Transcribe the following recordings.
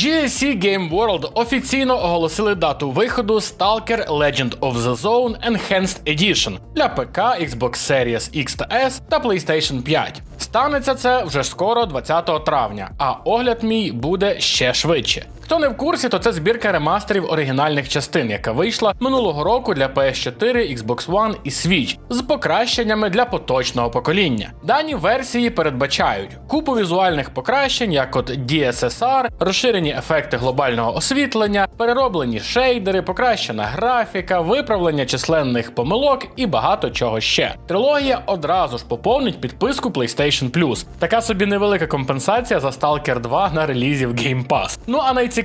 GSC Game World офіційно оголосили дату виходу Stalker Legend of the Zone Enhanced Edition для ПК, Xbox Series X та S та PlayStation 5. Станеться це вже скоро, 20 травня, а огляд мій буде ще швидше. Хто не в курсі, то це збірка ремастерів оригінальних частин, яка вийшла минулого року для PS4, Xbox One і Switch з покращеннями для поточного покоління. Дані версії передбачають купу візуальних покращень, як от DSSR, розширені ефекти глобального освітлення, перероблені шейдери, покращена графіка, виправлення численних помилок і багато чого ще. Трилогія одразу ж поповнить підписку PlayStation Plus. Така собі невелика компенсація за Stalker 2 на релізі в Game Pass. Ну а найцікавіше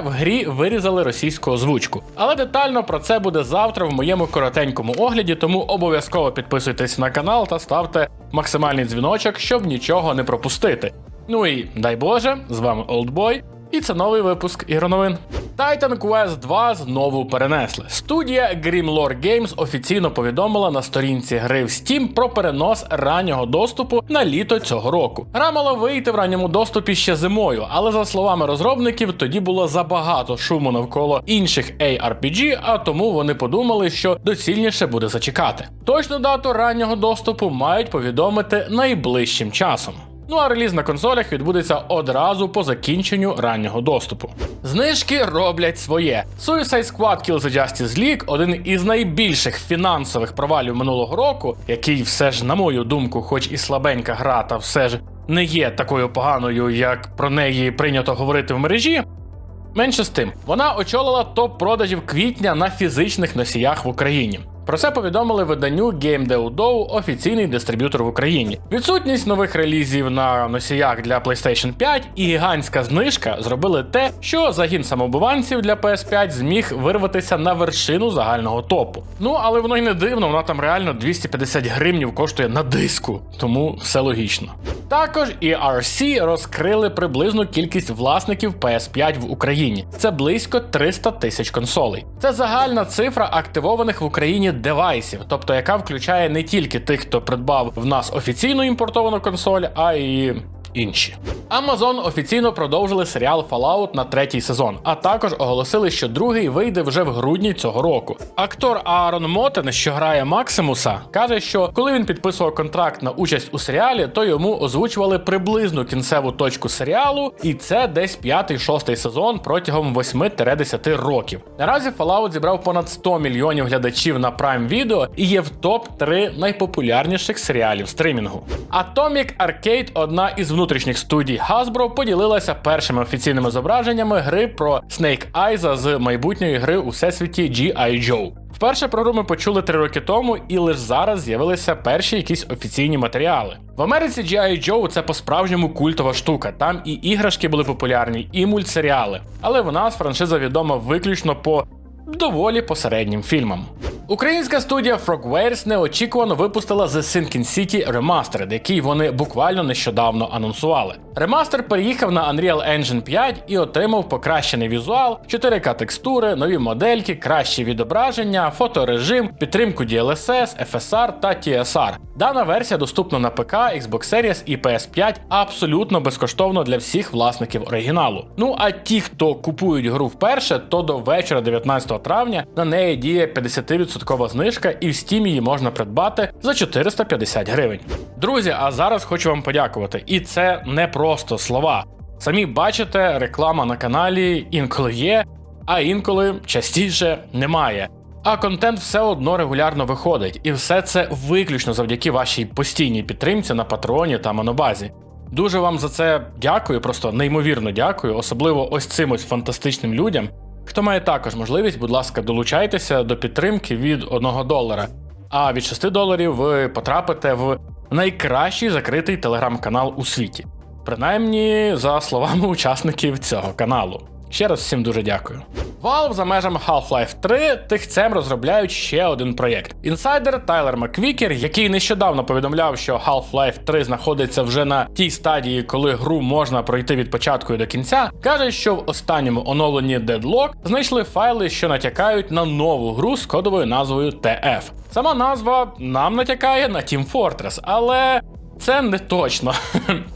в грі вирізали російську озвучку. Але детально про це буде завтра в моєму коротенькому огляді, тому обов'язково підписуйтесь на канал та ставте максимальний дзвіночок, щоб нічого не пропустити. Ну і дай Боже, з вами Олдбой. І це новий випуск ігроновин. Titan Quest 2 знову перенесли. Студія Grimlore Games офіційно повідомила на сторінці гри в Steam про перенос раннього доступу на літо цього року. Гра мала вийти в ранньому доступі ще зимою, але за словами розробників, тоді було забагато шуму навколо інших ARPG, а тому вони подумали, що доцільніше буде зачекати. Точну дату раннього доступу мають повідомити найближчим часом. Ну а реліз на консолях відбудеться одразу по закінченню раннього доступу. Знижки роблять своє. Suicide Squad Kill the Justice League один із найбільших фінансових провалів минулого року, який все ж, на мою думку, хоч і слабенька гра, та все ж не є такою поганою, як про неї прийнято говорити в мережі. Менше з тим, вона очолила топ продажів квітня на фізичних носіях в Україні. Про це повідомили виданню GameDeoDo, офіційний дистриб'ютор в Україні. Відсутність нових релізів на носіях для PlayStation 5 і гігантська знижка зробили те, що загін самобуванців для PS5 зміг вирватися на вершину загального топу. Ну але воно й не дивно, вона там реально 250 гривнів коштує на диску, тому все логічно. Також ERC розкрили приблизну кількість власників PS5 в Україні. Це близько 300 тисяч консолей. Це загальна цифра активованих в Україні девайсів, тобто яка включає не тільки тих, хто придбав в нас офіційну імпортовану консоль, а й інші. Amazon офіційно продовжили серіал Fallout на третій сезон, а також оголосили, що другий вийде вже в грудні цього року. Актор Аарон Мотен, що грає Максимуса, каже, що коли він підписував контракт на участь у серіалі, то йому озвучували приблизну кінцеву точку серіалу, і це десь п'ятий-шостий сезон протягом 8-10 років. Наразі Fallout зібрав понад 100 мільйонів глядачів на Prime Video і є в топ 3 найпопулярніших серіалів стрімінгу. Atomic Arcade, одна із внутрішніх студій Hasbro, поділилася першими офіційними зображеннями гри про Snake Eyes з майбутньої гри у всесвіті G.I. Joe. Вперше про гру ми почули три роки тому, і лише зараз з'явилися перші якісь офіційні матеріали. В Америці G.I. Joe це по-справжньому культова штука. Там і іграшки були популярні, і мультсеріали. Але в нас франшиза відома виключно по доволі посереднім фільмам. Українська студія Frogwares неочікувано випустила The Sinking City Remastered, який вони буквально нещодавно анонсували. Ремастер переїхав на Unreal Engine 5 і отримав покращений візуал, 4К текстури, нові модельки, кращі відображення, фоторежим, підтримку DLSS, FSR та TSR. Дана версія доступна на ПК, Xbox Series і PS5 абсолютно безкоштовно для всіх власників оригіналу. Ну а ті, хто купують гру вперше, то до вечора 19 травня на неї діє 50% знижка, і в Steam її можна придбати за 450 гривень. Друзі, а зараз хочу вам подякувати. І це не просто слова. Самі бачите, реклама на каналі інколи є, а інколи частіше немає. А контент все одно регулярно виходить, і все це виключно завдяки вашій постійній підтримці на патреоні та монобазі. Дуже вам за це дякую, просто неймовірно дякую, особливо ось цим ось фантастичним людям. Хто має також можливість, будь ласка, долучайтеся до підтримки від 1 долара. А від 6 доларів ви потрапите в найкращий закритий телеграм-канал у світі. Принаймні, за словами учасників цього каналу. Ще раз всім дуже дякую. Valve за межами Half-Life 3 тихцем розробляють ще один проєкт. Інсайдер Тайлер Маквікер, який нещодавно повідомляв, що Half-Life 3 знаходиться вже на тій стадії, коли гру можна пройти від початку і до кінця, каже, що в останньому оновленні Deadlock знайшли файли, що натякають на нову гру з кодовою назвою TF. Сама назва нам натякає на Team Fortress, але Це не точно.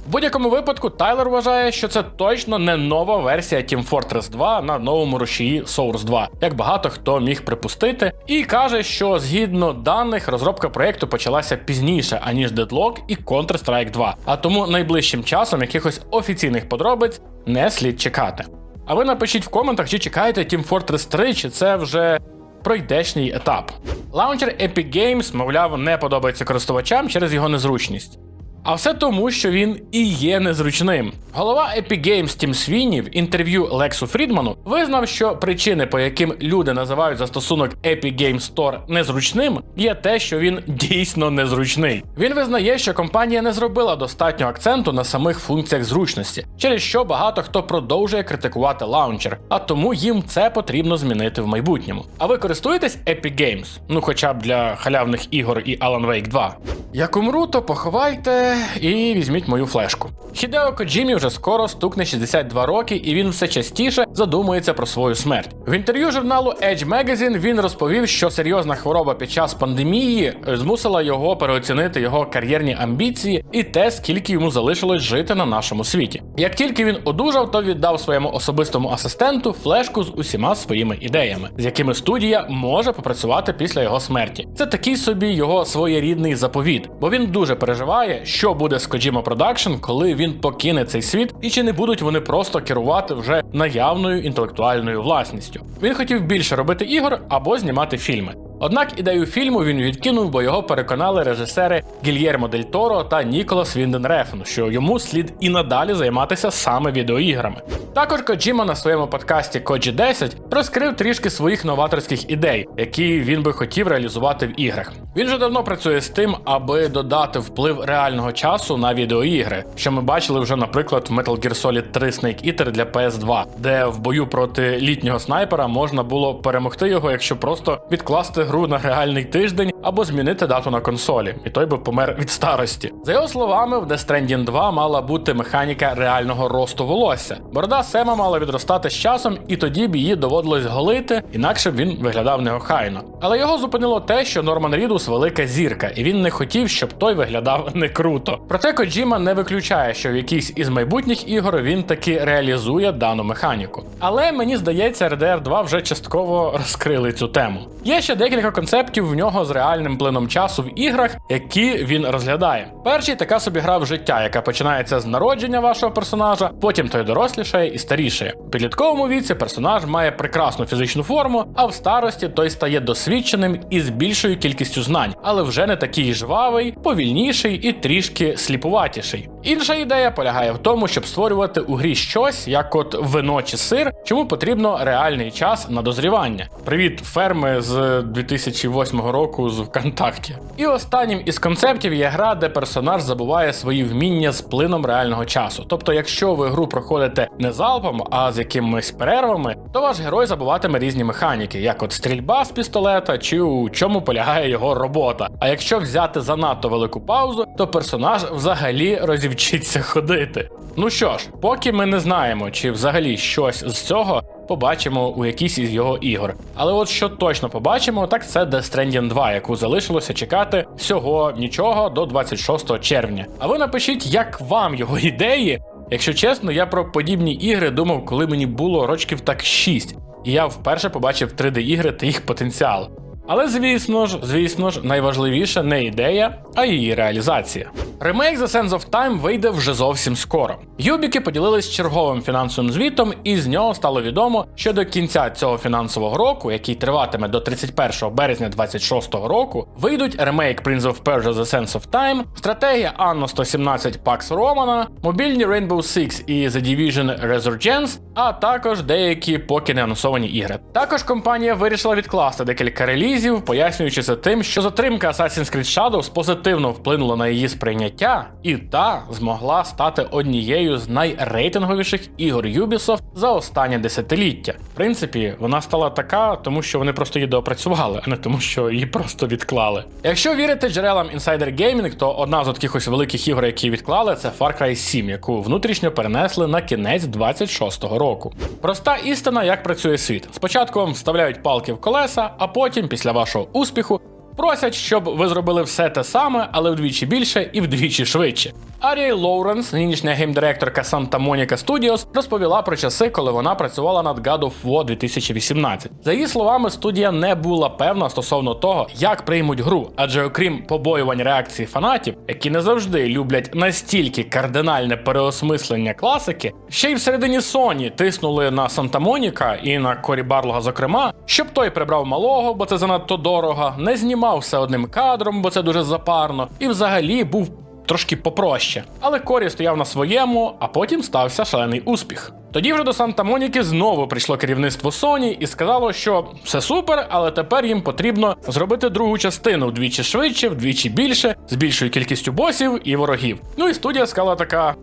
В будь-якому випадку Тайлер вважає, що це точно не нова версія Team Fortress 2 на новому рушії Source 2, як багато хто міг припустити, і каже, що згідно даних розробка проєкту почалася пізніше, аніж Deadlock і Counter-Strike 2, а тому найближчим часом якихось офіційних подробиць не слід чекати. А ви напишіть в коментах, чи чекаєте Team Fortress 3, чи це вже пройдешній етап. Лаунчер Epic Games, мовляв, не подобається користувачам через його незручність. А все тому, що він і є незручним. Голова Epic Games Тім Свіні в інтерв'ю Лексу Фрідману визнав, що причини, по яким люди називають застосунок Epic Games Store незручним, є те, що він дійсно незручний. Він визнає, що компанія не зробила достатньо акценту на самих функціях зручності, через що багато хто продовжує критикувати лаунчер, а тому їм це потрібно змінити в майбутньому. А ви користуєтесь Epic Games? Ну хоча б для халявних ігор і Alan Wake 2. Як умру, то поховайте і візьміть мою флешку. Хідео Коджімі вже скоро стукне 62 роки, і він все частіше задумується про свою смерть. В інтерв'ю журналу Edge Magazine він розповів, що серйозна хвороба під час пандемії змусила його переоцінити його кар'єрні амбіції і те, скільки йому залишилось жити на нашому світі. Як тільки він одужав, то віддав своєму особистому асистенту флешку з усіма своїми ідеями, з якими студія може попрацювати після його смерті. Це такий собі його своєрідний заповіт, бо він дуже переживає, що буде з Kojima Production, коли він покине цей світ, і чи не будуть вони просто керувати вже наявною інтелектуальною власністю. Він хотів більше робити ігор або знімати фільми. Однак ідею фільму він відкинув, бо його переконали режисери Гільєрмо Дель Торо та Ніколас Вінден Рефн, що йому слід і надалі займатися саме відеоіграми. Також Коджіма на своєму подкасті Коджі 10 розкрив трішки своїх новаторських ідей, які він би хотів реалізувати в іграх. Він вже давно працює з тим, аби додати вплив реального часу на відеоігри, що ми бачили вже, наприклад, в Metal Gear Solid 3 Snake Eater для PS2, де в бою проти літнього снайпера можна було перемогти його, якщо просто відкласти гру на реальний тиждень або змінити дату на консолі, і той би помер від старості. За його словами, в Death Stranding 2 мала бути механіка реального росту волосся. Борода Сема мала відростати з часом, і тоді б її доводилось голити, інакше б він виглядав неохайно. Але його зупинило те, що Норман Рідус велика зірка, і він не хотів, щоб той виглядав не круто. Проте Коджіма не виключає, що в якійсь із майбутніх ігор він таки реалізує дану механіку. Але мені здається, RDR 2 вже частково розкрили цю тему. Є ще декілька концептів в нього з реальним плином часу в іграх, які він розглядає. Перший така собі гра в життя, яка починається з народження вашого персонажа, потім той дорослішає і старішає. У підлітковому віці персонаж має прекрасну фізичну форму, а в старості той стає досвідченим і з більшою кількістю знань, але вже не такий жвавий, повільніший і трішки сліпуватіший. Інша ідея полягає в тому, щоб створювати у грі щось, як от вино чи сир, чому потрібно реальний час на дозрівання. Привіт, ферми з 2008 року з ВКонтакті. І останнім із концептів є гра, де персонаж забуває свої вміння з плином реального часу. Тобто, якщо ви гру проходите не залпом, а з якимись перервами, то ваш герой забуватиме різні механіки, як от стрільба з пістолета, чи у чому полягає його робота. А якщо взяти занадто велику паузу, то персонаж взагалі розівчиться ходити. Ну що ж, поки ми не знаємо, чи взагалі щось з цього побачимо у якійсь із його ігор. Але от що точно побачимо, так це Death Stranding 2, яку залишилося чекати всього нічого до 26 червня. А ви напишіть, як вам його ідеї. Якщо чесно, я про подібні ігри думав, коли мені було рочків так 6, і я вперше побачив 3D-ігри та їх потенціал. Але звісно ж, звісно ж, найважливіше не ідея, а її реалізація. Ремейк The Sense of Time вийде вже зовсім скоро. Юбіки поділились черговим фінансовим звітом, і з нього стало відомо, що до кінця цього фінансового року, який триватиме до 31 березня 2026 року, вийдуть ремейк Prince of Persia The Sense of Time, стратегія Anno 117 Pax Romana, мобільні Rainbow Six і The Division Resurgence, а також деякі поки не анонсовані ігри. Також компанія вирішила відкласти декілька релізів, пояснюючи це тим, що затримка Assassin's Creed Shadows позитивно вплинула на її сприйняття, і та змогла стати однією з найрейтинговіших ігор Ubisoft за останнє десятиліття. В принципі, вона стала така, тому що вони просто її доопрацювали, а не тому, що її просто відклали. Якщо вірити джерелам Insider Gaming, то одна з таких ось великих ігор, які відклали, це Far Cry 7, яку внутрішньо перенесли на кінець 26-го року. Проста істина, як працює світ. Спочатку вам вставляють палки в колеса, а потім, після вашого успіху, Просять, щоб ви зробили все те саме, але вдвічі більше і вдвічі швидше. Аріель Лоуренс, нинішня геймдиректорка Santa Monica Studios, розповіла про часи, коли вона працювала над God of War 2018. За її словами, студія не була певна стосовно того, як приймуть гру, адже окрім побоювань реакції фанатів, які не завжди люблять настільки кардинальне переосмислення класики, ще й всередині Sony тиснули на Санта Моніка і на Корі Барлога, зокрема, щоб той прибрав малого, бо це занадто дорого, не знімав все одним кадром, бо це дуже запарно, і взагалі був трошки попроще. Але Корі стояв на своєму, а потім стався шалений успіх. Тоді вже до Санта Моніки знову прийшло керівництво Sony і сказало, що все супер, але тепер їм потрібно зробити другу частину вдвічі швидше, вдвічі більше, з більшою кількістю босів і ворогів. Ну і студія сказала така: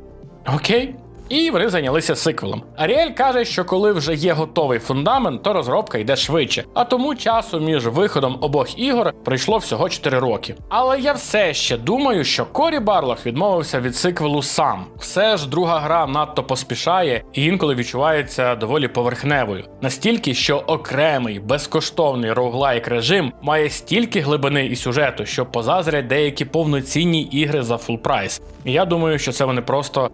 Окей. І вони зайнялися сиквелом. Аріель каже, що коли вже є готовий фундамент, то розробка йде швидше. А тому часу між виходом обох ігор пройшло всього 4 роки. Але я все ще думаю, що Корі Барлох відмовився від сиквелу сам. Все ж друга гра надто поспішає і інколи відчувається доволі поверхневою. Настільки, що окремий безкоштовний роуглайк режим має стільки глибини і сюжету, що позазрять деякі повноцінні ігри за фул прайс. І я думаю, що це вони просто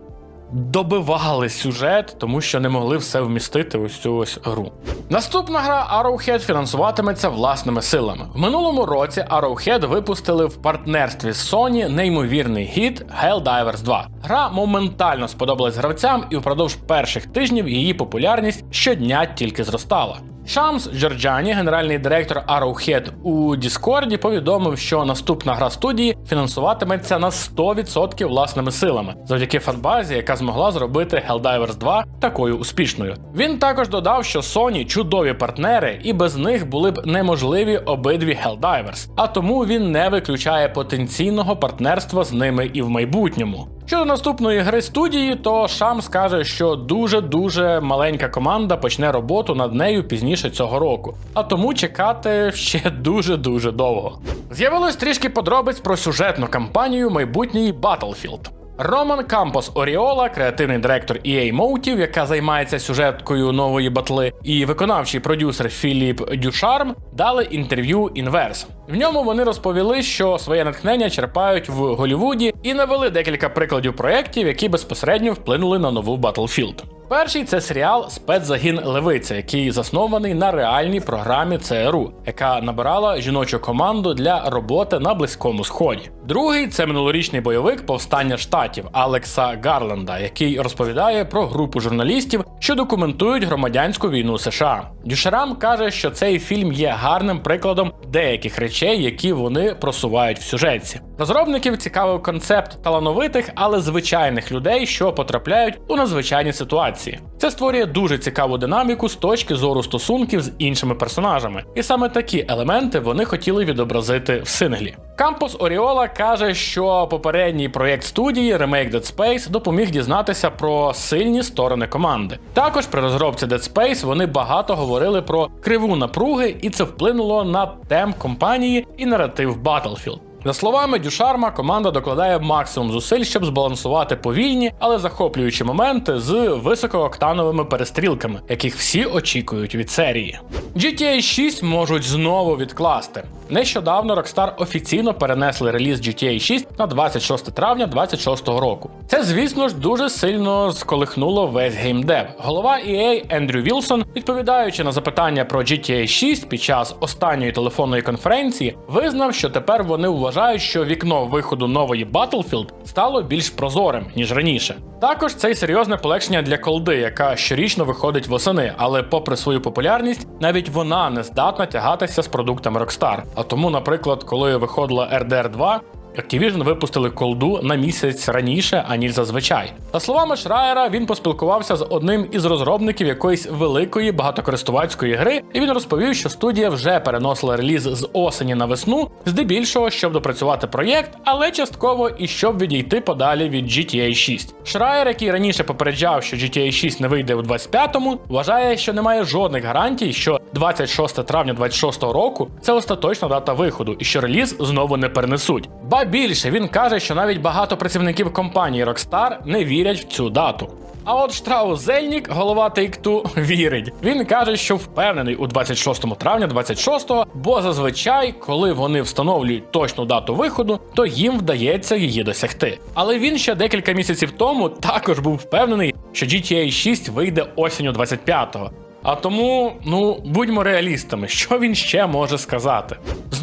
добивали сюжет, тому що не могли все вмістити ось цю ось гру. Наступна гра Arrowhead фінансуватиметься власними силами. В минулому році Arrowhead випустили в партнерстві з Sony неймовірний гід Helldivers 2. Гра моментально сподобалась гравцям, і впродовж перших тижнів її популярність щодня тільки зростала. Шамс Джорджані, генеральний директор Arrowhead у Діскорді, повідомив, що наступна гра студії фінансуватиметься на 100% власними силами, завдяки фанбазі, яка змогла зробити Helldivers 2 такою успішною. Він також додав, що Sony чудові партнери, і без них були б неможливі обидві Helldivers, а тому він не виключає потенційного партнерства з ними і в майбутньому. Щодо наступної гри студії, то Шам скаже, що дуже-дуже маленька команда почне роботу над нею пізніше цього року, а тому чекати ще дуже-дуже довго. З'явилось трішки подробиць про сюжетну кампанію майбутньої Battlefield. Роман Кампос Оріола, креативний директор EA Motive, яка займається сюжеткою нової батли, і виконавчий продюсер Філіп Дюшарм дали інтерв'ю Інверс. В ньому вони розповіли, що своє натхнення черпають в Голлівуді і навели декілька прикладів проєктів, які безпосередньо вплинули на нову Battlefield. Перший це серіал Спецзагін Левиця, який заснований на реальній програмі ЦРУ, яка набирала жіночу команду для роботи на близькому сході. Другий це минулорічний бойовик повстання штатів Алекса Гарленда, який розповідає про групу журналістів, що документують громадянську війну США. Дюшарам каже, що цей фільм є гарним прикладом деяких речей, які вони просувають в сюжетці. Розробників цікавив концепт талановитих, але звичайних людей, що потрапляють у надзвичайні ситуації. Це створює дуже цікаву динаміку з точки зору стосунків з іншими персонажами, і саме такі елементи вони хотіли відобразити в синглі. Кампус Оріола каже, що попередній проєкт студії Remake Dead Space допоміг дізнатися про сильні сторони команди. Також при розробці Dead Space вони багато говорили про криву напруги, і це вплинуло на темп компанії і наратив Battlefield. За словами Дюшарма, команда докладає максимум зусиль, щоб збалансувати повільні, але захоплюючі моменти з високооктановими перестрілками, яких всі очікують від серії. GTA 6 можуть знову відкласти. Нещодавно Rockstar офіційно перенесли реліз GTA 6 на 26 травня 2026 року. Це, звісно ж, дуже сильно сколихнуло весь геймдев. Голова EA Ендрю Вілсон, відповідаючи на запитання про GTA 6 під час останньої телефонної конференції, визнав, що тепер вони вважають, що вікно виходу нової Battlefield стало більш прозорим ніж раніше. Також це й серйозне полегшення для колди, яка щорічно виходить восени, але попри свою популярність, навіть вона не здатна тягатися з продуктами Rockstar. А тому, наприклад, коли виходила RDR 2, Activision випустили колду на місяць раніше, аніж зазвичай. За словами Шраєра, він поспілкувався з одним із розробників якоїсь великої багатокористувацької гри, і він розповів, що студія вже переносила реліз з осені на весну, здебільшого, щоб допрацювати проєкт, але частково і щоб відійти подалі від GTA 6. Шраєр, який раніше попереджав, що GTA 6 не вийде у 25-му, вважає, що немає жодних гарантій, що 26 травня 26 року це остаточна дата виходу, і що реліз знову не перенесуть. Більше він каже, що навіть багато працівників компанії Rockstar не вірять в цю дату. А от Штраус Зельнік, голова Take-Two, вірить. Він каже, що впевнений у 26 травня 26-го, бо зазвичай, коли вони встановлюють точну дату виходу, то їм вдається її досягти. Але він ще декілька місяців тому також був впевнений, що GTA 6 вийде осінню 25-го. А тому, ну будьмо реалістами, що він ще може сказати.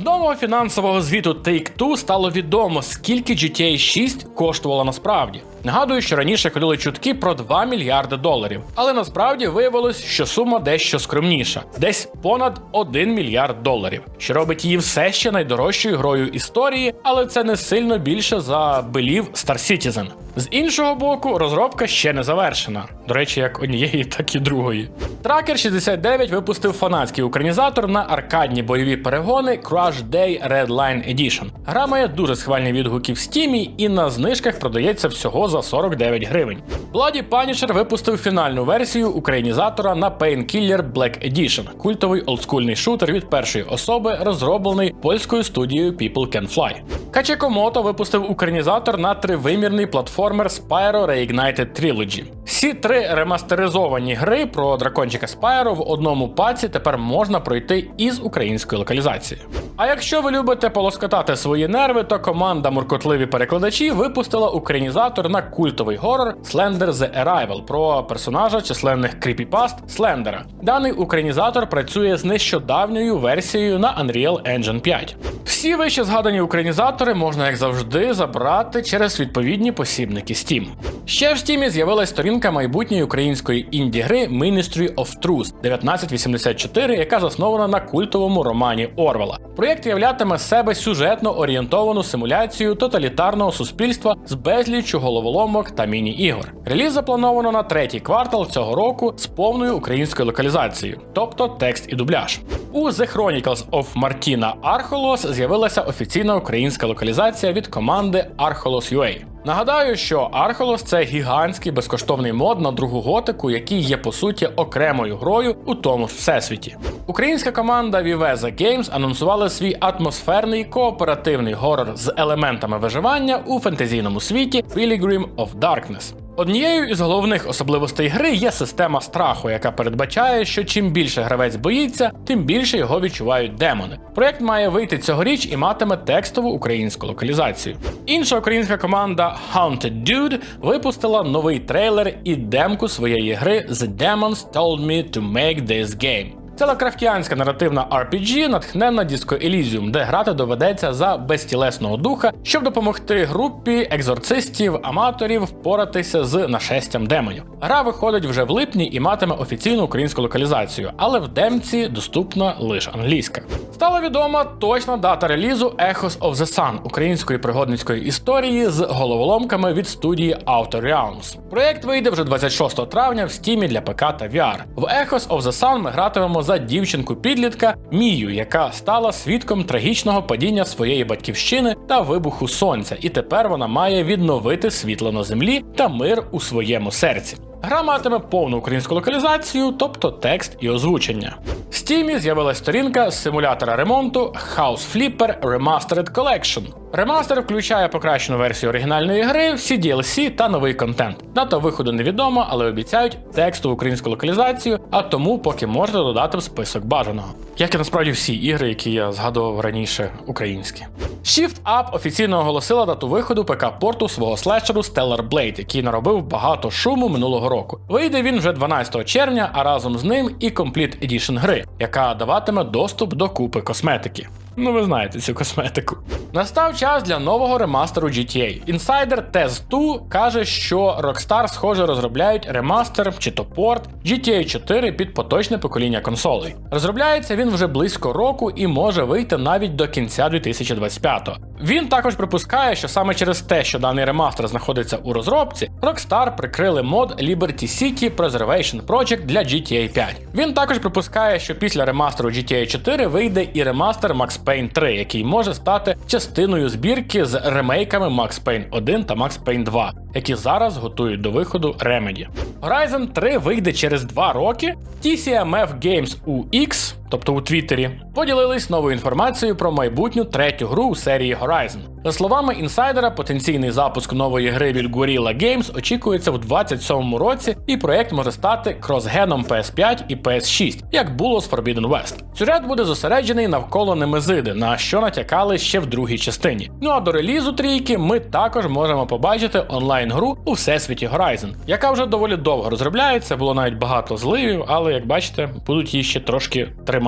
З нового фінансового звіту Take-Two стало відомо, скільки GTA 6 коштувало насправді. Нагадую, що раніше ходили чутки про 2 мільярди доларів, але насправді виявилось, що сума дещо скромніша, десь понад 1 мільярд доларів, що робить її все ще найдорожчою грою історії, але це не сильно більше за Believe Star Citizen. З іншого боку, розробка ще не завершена. До речі, як однієї, так і другої. Tracker 69 випустив фанатський українізатор на аркадні бойові перегони Crash Day Red Line Edition. Гра має дуже схвальні відгуки в стімі і на знижках продається всього за 49 гривень. Bloody Punisher випустив фінальну версію українізатора на Painkiller Black Edition, культовий олдскульний шутер від першої особи, розроблений польською студією People Can Fly. Качекомото випустив українізатор на тривимірний платформер Spyro Reignited Trilogy. Всі три ремастеризовані гри про дракончика Спайро в одному паці тепер можна пройти із українською локалізацією. А якщо ви любите полоскотати свої нерви, то команда муркотливі перекладачі випустила українізатор на культовий горор Slender The Arrival про персонажа численних кріпіпаст Слендера. Даний українізатор працює з нещодавньою версією на Unreal Engine 5. Всі вище згадані українізатори можна, як завжди, забрати через відповідні посібники Steam. Ще в Steam з'явилась сторінка майбутньої української інді-гри Ministry of Truth 1984, яка заснована на культовому романі Орвела. Проєкт являтиме себе сюжетно орієнтовану симуляцію тоталітарного суспільства з безліччю головоломок та міні-ігор. Реліз заплановано на третій квартал цього року з повною українською локалізацією, тобто текст і дубляж. У The Chronicles of Martina Archolos з'явилася офіційна українська локалізація від команди Archolos UA. Нагадаю, що Архолос – це гігантський безкоштовний мод на другу готику, який є по суті окремою грою у тому ж всесвіті. Українська команда Viveza Games анонсувала свій атмосферний кооперативний горор з елементами виживання у фентезійному світі Pilgrim of Darkness. Однією із головних особливостей гри є система страху, яка передбачає, що чим більше гравець боїться, тим більше його відчувають демони. Проект має вийти цьогоріч і матиме текстову українську локалізацію. Інша українська команда Haunted Dude випустила новий трейлер і демку своєї гри The Demons Told Me to Make This Game. Це лакрафтіанська наративна RPG, натхненна Disco Elysium, де грати доведеться за безтілесного духа, щоб допомогти групі екзорцистів, аматорів впоратися з нашестям демонів. Гра виходить вже в липні і матиме офіційну українську локалізацію, але в демці доступна лише англійська. Стала відома точна дата релізу Echoes of the Sun української пригодницької історії з головоломками від студії Outer Realms. Проєкт вийде вже 26 травня в стімі для ПК та VR. В Echoes of the Sun ми гратимемо за дівчинку-підлітка Мію, яка стала свідком трагічного падіння своєї батьківщини та вибуху сонця, і тепер вона має відновити світло на землі та мир у своєму серці. Гра матиме повну українську локалізацію, тобто текст і озвучення. В Steam з'явилась сторінка з симулятора ремонту House Flipper Remastered Collection. Ремастер включає покращену версію оригінальної гри, всі DLC та новий контент. Дата виходу невідома, але обіцяють текстову українську локалізацію, а тому поки можете додати в список бажаного. Як і насправді всі ігри, які я згадував раніше, українські. Shift Up офіційно оголосила дату виходу ПК-порту свого слешеру Stellar Blade, який наробив багато шуму минулого року. Вийде він вже 12 червня, а разом з ним і Complete Edition гри, яка даватиме доступ до купи косметики. Ну, ви знаєте цю косметику. Настав час для нового ремастеру GTA. Інсайдер Tez 2 каже, що Rockstar, схоже, розробляють ремастер чи то порт GTA 4 під поточне покоління консолей. Розробляється він вже близько року і може вийти навіть до кінця 2025-го. Він також припускає, що саме через те, що даний ремастер знаходиться у розробці, Rockstar прикрили мод Liberty City Preservation Project для GTA 5. Він також припускає, що після ремастеру GTA 4 вийде і ремастер Max Payne 3, який може стати частиною збірки з ремейками Max Payne 1 та Max Payne 2, які зараз готують до виходу Remedy. Horizon 3 вийде через 2 роки. TCMF Games UX, тобто у Твіттері, поділились новою інформацією про майбутню третю гру у серії Horizon. За словами інсайдера, потенційний запуск нової гри від Gorilla Games очікується в 27-му році, і проект може стати кросгеном PS5 і PS6, як було з Forbidden West. Сюжет буде зосереджений навколо Немезиди, на що натякали ще в другій частині. Ну а до релізу трійки ми також можемо побачити онлайн-гру у всесвіті Horizon, яка вже доволі довго розробляється, було навіть багато зливів, але як бачите, будуть її ще трошки тримати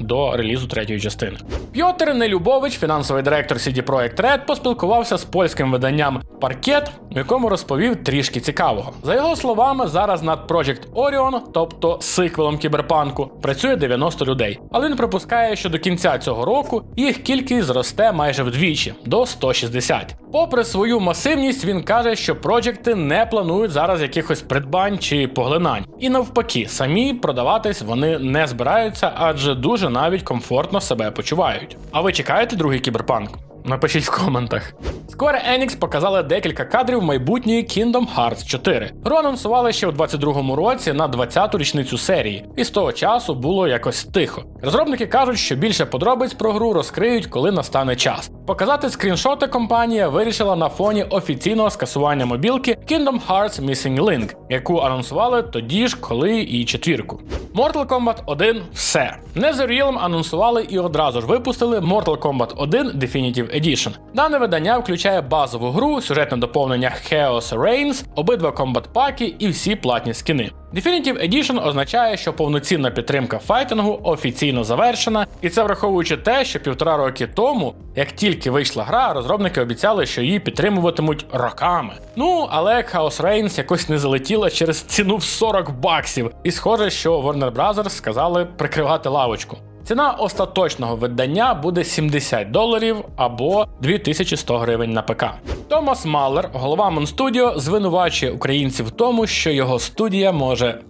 до релізу третьої частини. Пьотр Нелюбович, фінансовий директор CD Projekt Red, поспілкувався з польським виданням Паркет, в якому розповів трішки цікавого. За його словами, зараз над Project Orion, тобто сиквелом кіберпанку, працює 90 людей. Але він припускає, що до кінця цього року їх кількість зросте майже вдвічі до 160. Попри свою масивність, він каже, що проджекти не планують зараз якихось придбань чи поглинань. І навпаки, самі продаватись вони не збираються, адже дуже навіть комфортно себе почувають. А ви чекаєте другий кіберпанк? Напишіть в коментах. Square Enix показали декілька кадрів майбутньої Kingdom Hearts 4. Гру анонсували ще у 22-му році на 20-ту річницю серії, і з того часу було якось тихо. Розробники кажуть, що більше подробиць про гру розкриють, коли настане час. Показати скріншоти компанія вирішила на фоні офіційного скасування мобілки Kingdom Hearts Missing Link, яку анонсували тоді ж, коли і четвірку. Mortal Kombat 1 все. NetherRealm анонсували і одразу ж випустили Mortal Kombat 1 Definitive Edition. Дане видання включає базову гру, сюжетне доповнення Chaos Reigns, обидва комбат-паки і всі платні скини. Definitive Edition означає, що повноцінна підтримка файтингу офіційно завершена, і це враховуючи те, що півтора роки тому, як тільки вийшла гра, розробники обіцяли, що її підтримуватимуть роками. Ну, але Chaos Reigns якось не залетіла через ціну в 40 баксів, і схоже, що Warner Bros. сказали прикривати лавочку. Ціна остаточного видання буде 70 доларів або 2100 гривень на ПК. Томас Малер, голова Монстудіо, звинувачує українців в тому, що його студія може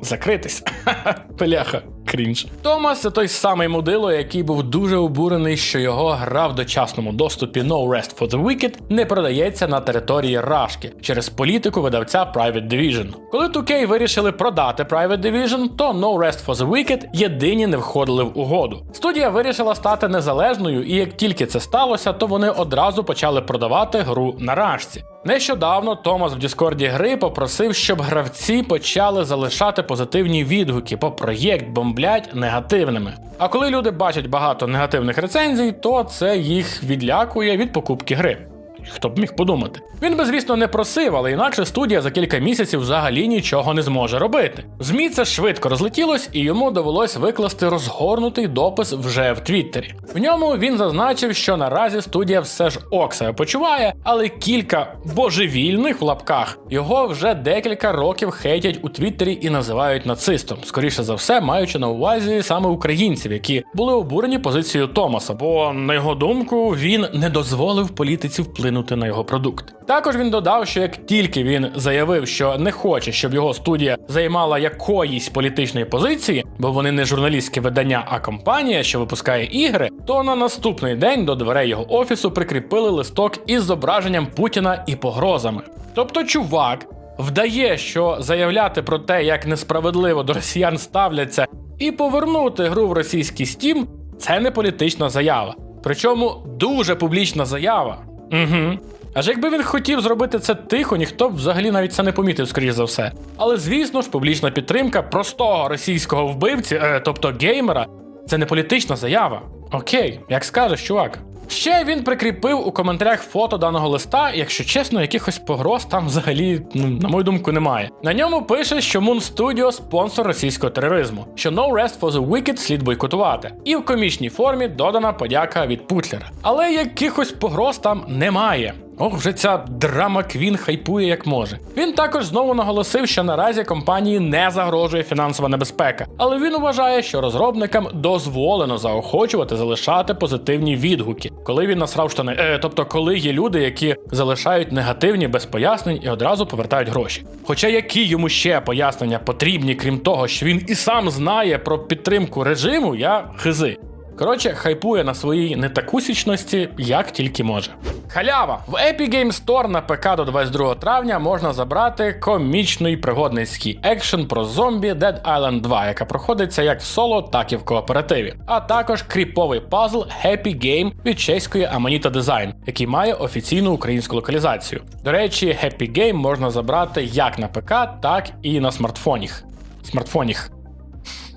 закритись. Пеляха. Крінж. Томас це той самий мудило, який був дуже обурений, що його гра в дочасному доступі No Rest for the Wicked не продається на території Рашки через політику видавця Private Division. Коли 2K вирішили продати Private Division, то No Rest for the Wicked єдині не входили в угоду. Студія вирішила стати незалежною, і як тільки це сталося, то вони одразу почали продавати гру на Рашці. Нещодавно Томас в Діскорді гри попросив, щоб гравці почали залишати позитивні відгуки, бо проєкт бомблять негативними. А коли люди бачать багато негативних рецензій, то це їх відлякує від покупки гри. Хто б міг подумати? Він би, звісно, не просив, але інакше студія за кілька місяців взагалі нічого не зможе робити. ЗМІ це швидко розлетілось, і йому довелось викласти розгорнутий допис вже в Твіттері. В ньому він зазначив, що наразі студія все ж ок себе почуває, але кілька божевільних в лапках його вже декілька років хейтять у Твіттері і називають нацистом. Скоріше за все, маючи на увазі саме українців, які були обурені позицією Томаса, бо на його думку він не дозволив політиці вплинути на його продукт. Також він додав, що як тільки він заявив, що не хоче, щоб його студія займала якоїсь політичної позиції, бо вони не журналістське видання, а компанія, що випускає ігри, то на наступний день до дверей його офісу прикріпили листок із зображенням Путіна і погрозами. Тобто, чувак вдає, що заявляти про те, як несправедливо до росіян ставляться, і повернути гру в російський стім це не політична заява. Причому дуже публічна заява. Угу. Аж якби він хотів зробити це тихо, ніхто б взагалі навіть це не помітив, скоріш за все. Але звісно ж, публічна підтримка простого російського вбивці, е, тобто геймера, це не політична заява. Окей, як скажеш, чувак. Ще він прикріпив у коментарях фото даного листа, якщо чесно, якихось погроз там взагалі, ну, на мою думку, немає. На ньому пише, що Moon Studio спонсор російського тероризму, що No Rest for the Wicked слід бойкотувати. І в комічній формі додана подяка від Путлера. Але якихось погроз там немає. Ох, вже ця драма Квін хайпує як може. Він також знову наголосив, що наразі компанії не загрожує фінансова небезпека, але він вважає, що розробникам дозволено заохочувати залишати позитивні відгуки, коли він насрав штани. Е, тобто, коли є люди, які залишають негативні без пояснень і одразу повертають гроші. Хоча які йому ще пояснення потрібні, крім того, що він і сам знає про підтримку режиму, я хизи. Коротше, хайпує на своїй нетакусічності, як тільки може. Халява! В Epic Games Store на ПК до 22 травня можна забрати комічний пригодницький екшен про зомбі Dead Island 2, яка проходиться як в соло, так і в кооперативі. А також кріповий пазл Happy Game від чеської Amanita Design, який має офіційну українську локалізацію. До речі, Happy Game можна забрати як на ПК, так і на смартфоніх. Смартфоніх.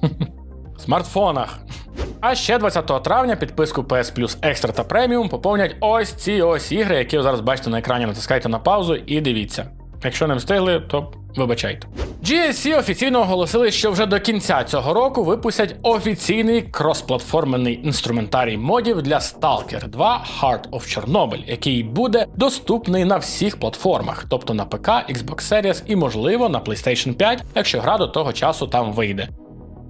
Смартфонах. А ще 20 травня підписку PS Plus Extra та Premium поповнять ось ці ось ігри, які ви зараз бачите на екрані. Натискайте на паузу і дивіться. Якщо не встигли, то вибачайте. GSC офіційно оголосили, що вже до кінця цього року випустять офіційний кросплатформений інструментарій модів для Stalker 2 Heart of Chernobyl, який буде доступний на всіх платформах, тобто на ПК, Xbox Series і, можливо, на PlayStation 5, якщо гра до того часу там вийде.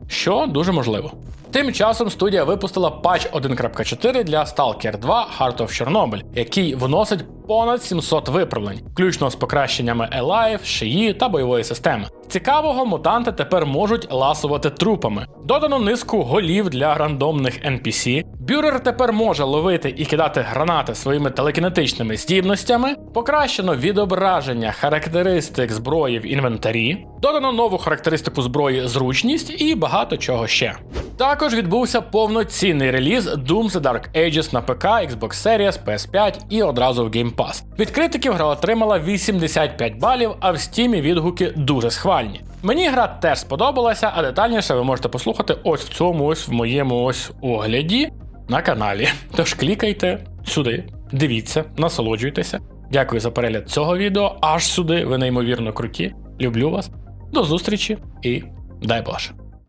Що дуже можливо. Тим часом студія випустила патч 1.4 для Stalker 2 Heart of Chernobyl, який вносить понад 700 виправлень, включно з покращеннями Alive, шиї та бойової системи. Цікавого мутанти тепер можуть ласувати трупами. Додано низку голів для рандомних NPC. Бюрер тепер може ловити і кидати гранати своїми телекінетичними здібностями, покращено відображення характеристик зброї в інвентарі, додано нову характеристику зброї зручність і багато чого ще. Також відбувся повноцінний реліз Doom The Dark Ages на ПК, Xbox Series, PS5 і одразу в Game Pass. Від критиків гра отримала 85 балів, а в стімі відгуки дуже схвальні. Мені гра теж сподобалася, а детальніше ви можете послухати ось в цьому ось в моєму ось огляді на каналі. Тож клікайте сюди, дивіться, насолоджуйтеся. Дякую за перегляд цього відео. Аж сюди. Ви неймовірно круті. Люблю вас. До зустрічі і дай Боже.